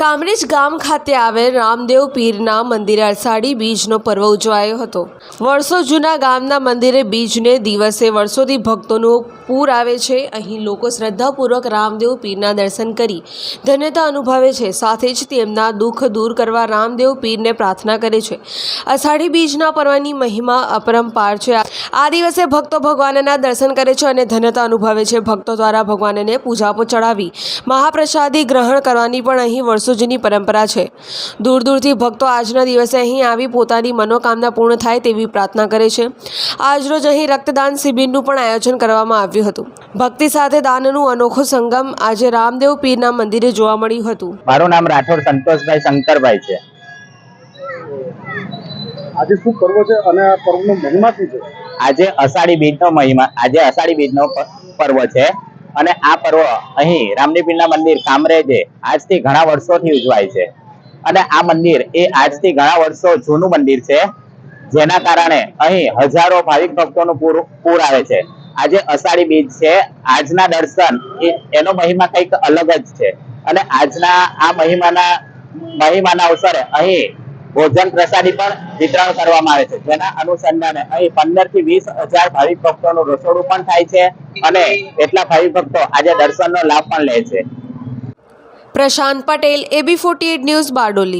કામરેજ ગામ ખાતે આવેલ રામદેવ પીરના મંદિરે અષાઢી બીજનો પર્વ ઉજવાયો હતો. વર્ષો જૂના ગામના મંદિરે બીજને દિવસે વર્ષોથી ભક્તોનું પૂર આવે છે. અહીં લોકો શ્રદ્ધાપૂર્વક રામદેવ પીરના દર્શન કરી ધન્યતા અનુભવે છે. સાથે જ તેમના દુઃખ દૂર કરવા રામદેવ પીરને પ્રાર્થના કરે છે. અષાઢી બીજના પર્વની મહિમા અપરંપાર છે. આ દિવસે ભક્તો ભગવાનના દર્શન કરે છે અને ધન્યતા અનુભવે છે. ભક્તો દ્વારા ભગવાનને પૂજાપો ચડાવી મહાપ્રસાદી ગ્રહણ કરવાની પણ અહીં વર્ષો જૂની પરંપરા છે. દૂર દૂરથી ભક્તો આજના દિવસે અહીં આવી પોતાની મનોકામના પૂર્ણ થાય તેવી પ્રાર્થના કરે છે. આજરોજ અહીં રક્તદાન શિબિરનું પણ આયોજન કરવામાં આવ્યું હતું. ભક્તિ સાથે દાનનું અનોખો સંગમ આજે રામદેવ પીરના મંદિરે જોવા મળ્યું હતું. મારું નામ રાઠોડ સંતોષભાઈ શંકરભાઈ છે. આજે શું પર્વ છે અને આ પર્વનો મહિમા શું છે? આજે અષાઢી બીજનો મહિમા આજે અષાઢી બીજનો પર્વ છે. અને આ પર્વ અહીં રામદેવપીરના મંદિર કામરેજે આજથી ઘણા વર્ષોથી ઉજવાય છે. અને આ મંદિર એ આજથી ઘણા વર્ષો જૂનું મંદિર છે. જેના કારણે અહીં હજારો ભાવિક ભક્તોનું પૂર પૂર આવે છે. આજે અષાઢી બીજ છે. આજના દર્શન એનો મહિમા કંઈક અલગ જ છે. અને આજના આ મહિમાના મહિમાના અવસરે અહીં ભોજન પ્રસાદી પણ વિતરણ કરવામાં આવે છે. જેના અનુસંધાને અહીં પંદરથી વીસ હજાર ભાવિક ભક્તોનું રસોડું પણ થાય છે અને એટલા ભાવિક ભક્તો આજે દર્શનનો લાભ પણ લે છે. Prashant Patel A B forty news Bardoli.